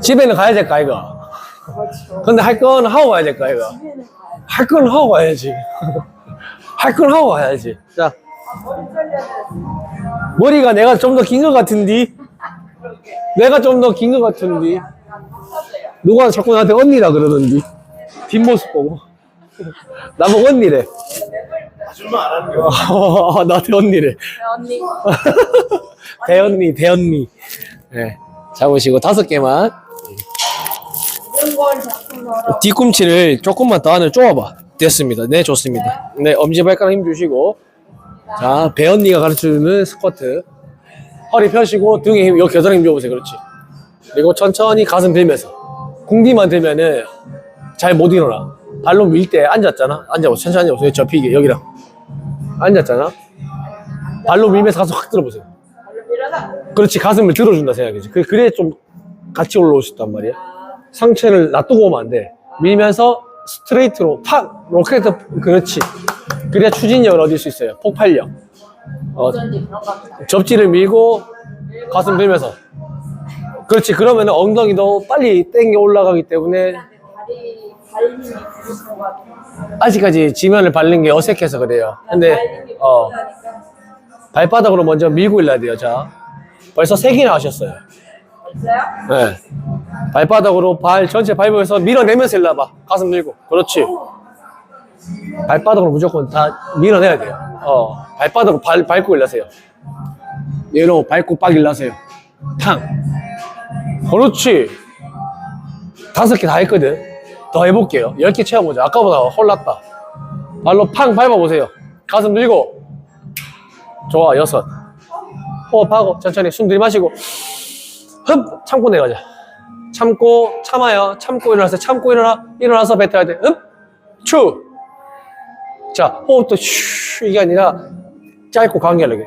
집에는 가야 될까, 이거? 근데 할 건 하고 가야 될까, 이거? 할 건 하고 가야지. 할 건 하고 가야지. 자. 머리가 내가 좀 더 긴 것 같은디? 내가 좀 더 긴 것 같은디? 누가 자꾸 나한테 언니라 그러는디? 뒷모습 보고. 나보고 언니래. 하는 거. 어, 나한테 언니래. 네, 언니. 대언니, 대언니. 네. 잡으시고 다섯 개만. 이런 걸 자꾸 넣어라. 뒤꿈치를 조금만 더 안을 쪼아봐. 됐습니다. 네, 좋습니다. 네, 엄지발가락 힘 주시고. 자, 배언니가 가르쳐주는 스쿼트. 허리 펴시고 등에 힘, 요 겨드랑이 힘 줘보세요. 그렇지. 그리고 천천히 가슴 들면서. 궁디만 들면은 잘 못 일어나. 발로 밀 때 앉았잖아. 앉아보세요. 천천히 앉아보세요. 접히게, 여기랑. 앉았잖아. 발로 밀면서 가슴 확 들어보세요. 그렇지. 가슴을 들어준다 생각이지. 그, 그래 좀 같이 올라올 수 있단 말이야. 상체를 놔두고 오면 안 돼. 밀면서 스트레이트로 팍! 로켓, 그렇지. 그래야 추진력을 얻을 수 있어요. 폭발력. 어. 접지를 밀고 가슴 들면서. 그렇지. 그러면 엉덩이도 빨리 땡겨 올라가기 때문에 발 힘이 부족한 것 같아. 아직까지 지면을 밟는 게 어색해서 그래요. 근데, 발 힘이 어, 부족하니까. 발바닥으로 먼저 밀고 일어야 돼요. 자. 벌써 세 개나 하셨어요. 있어요? 네. 발바닥으로 발 전체 밟으면서 밀어내면서 일러봐. 가슴 들고. 그렇지. 발바닥으로 무조건 다 밀어내야 돼요. 어. 발바닥으로 발, 밟고 일러세요. 얘로 밟고 빡 일러세요. 탕. 그렇지. 다섯 개 다 했거든. 더 해볼게요. 열개 채워보자. 아까보다 홀랐다. 발로 팡 밟아보세요. 가슴 들고. 좋아, 여섯. 호흡하고 천천히 숨 들이마시고. 흡! 참고 내려가자. 참고, 참아요. 참고 일어나서, 참고 일어나, 일어나서 뱉어야 돼. 흡! 추! 자, 호흡도 슈! 이게 아니라 짧고 간결하게.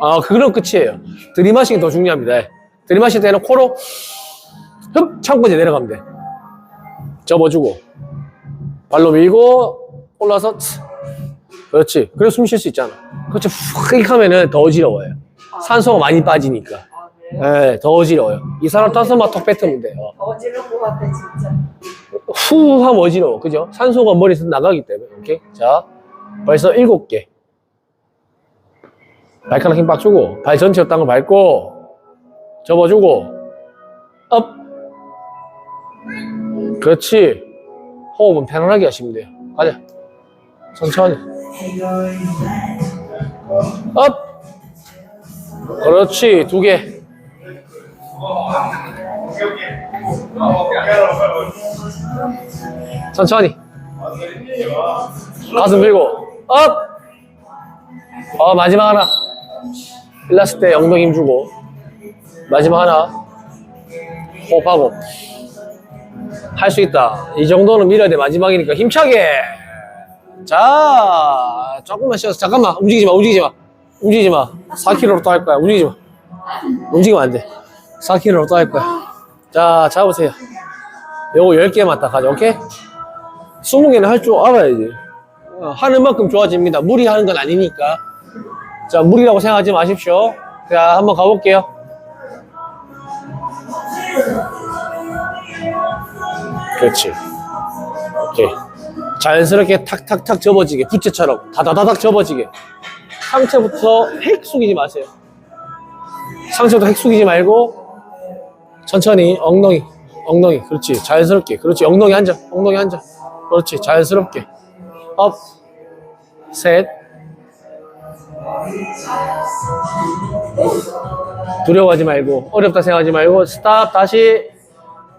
아, 그럼 끝이에요. 들이마시기 더 중요합니다. 예. 들이마실 때는 코로 흡! 참고 이제 내려가면 돼. 접어주고. 발로 밀고, 올라서, 츠. 그렇지. 그래 숨 쉴 수 있잖아. 그렇지. 훅! 이렇게 하면은 더 어지러워요. 산소가 많이 빠지니까. 아? 네, 더 어지러워요. 이 사람 타서만 턱 뱉으면 돼요. 어지러운 것 같아, 진짜. 후 하면 어지러워. 그죠? 산소가 머리에서 나가기 때문에. 오케이? 자, 벌써 일곱 개. 발가락 힘 빡 주고, 발 전체로 땅을 밟고, 접어주고, 업! 그렇지. 호흡은 편안하게 하시면 돼요. 가자. 천천히. 업! 그렇지. 두 개. 천천히. 가슴 들고 업! 어 마지막 하나 일났을 때 엉덩이 힘 주고 마지막 하나 호흡하고 할 수 있다 이 정도는 밀어야 돼 마지막이니까 힘차게 자 조금만 쉬어서 잠깐만 움직이지 마 움직이지 마 움직이지 마 4kg로 또 할 거야 움직이지 마 움직이면 안 돼 4kg로 또 할 거야 자 잡으세요 요거 10개만 딱 가져 오케이? 20개는 할 줄 알아야지. 어, 하는 만큼 좋아집니다. 무리하는 건 아니니까. 자, 무리라고 생각하지 마십시오. 자, 한번 가볼게요. 그렇지. 오케이. 자연스럽게 탁탁탁 접어지게, 부채처럼 다다다닥 접어지게. 상체부터 핵 숙이지 마세요. 상체부터 핵 숙이지 말고, 천천히 엉덩이, 엉덩이. 그렇지. 자연스럽게. 그렇지. 엉덩이 앉아. 엉덩이 앉아. 그렇지. 자연스럽게. 업. 셋. 두려워하지 말고, 어렵다 생각하지 말고, 스탑. 다시.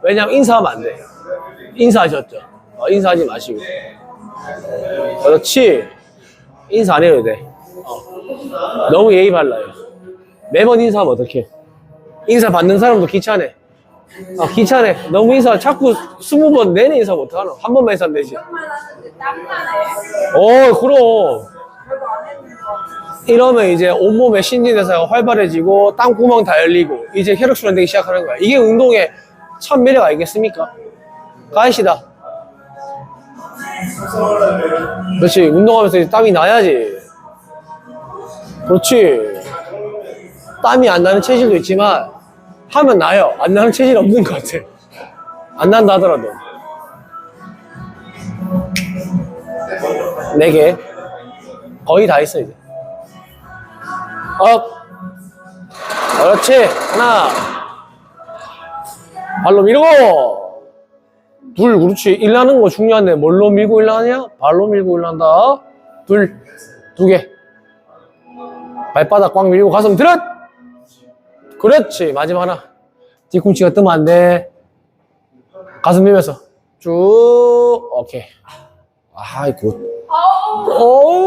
왜냐면 인사하면 안 돼. 인사하셨죠? 어, 인사하지 마시고. 그렇지. 인사 안 해도 돼. 어. 너무 예의 발라요. 매번 인사하면 어떡해. 인사 받는 사람도 귀찮네. 아, 귀찮네. 너무 인사 자꾸 스무 번 내내 인사 못하나? 한 번만 인사하면 되지. 어, 그럼. 이러면 이제 온몸에 신진대사가 활발해지고 땀구멍 다 열리고 이제 혈액순환 되기 시작하는 거야. 이게 운동의 첫 매력 아니겠습니까? 가시다. 그렇지. 운동하면서 땀이 나야지. 그렇지. 땀이 안 나는 체질도 있지만 하면 나요. 안 나는 체질 없는 것 같아. 안 난다 하더라도. 네 개. 거의 다 했어, 이제. 업. 그렇지. 하나. 발로 밀고. 둘, 그렇지. 일나는 거 중요한데, 뭘로 밀고 일나냐? 발로 밀고 일난다. 둘, 두 개. 발바닥 꽉 밀고 가슴 들었! 그렇지. 마지막 하나. 뒤꿈치가 뜨면 안 돼. 가슴 밀면서. 쭉. 오케이. 아이, 굿. 오!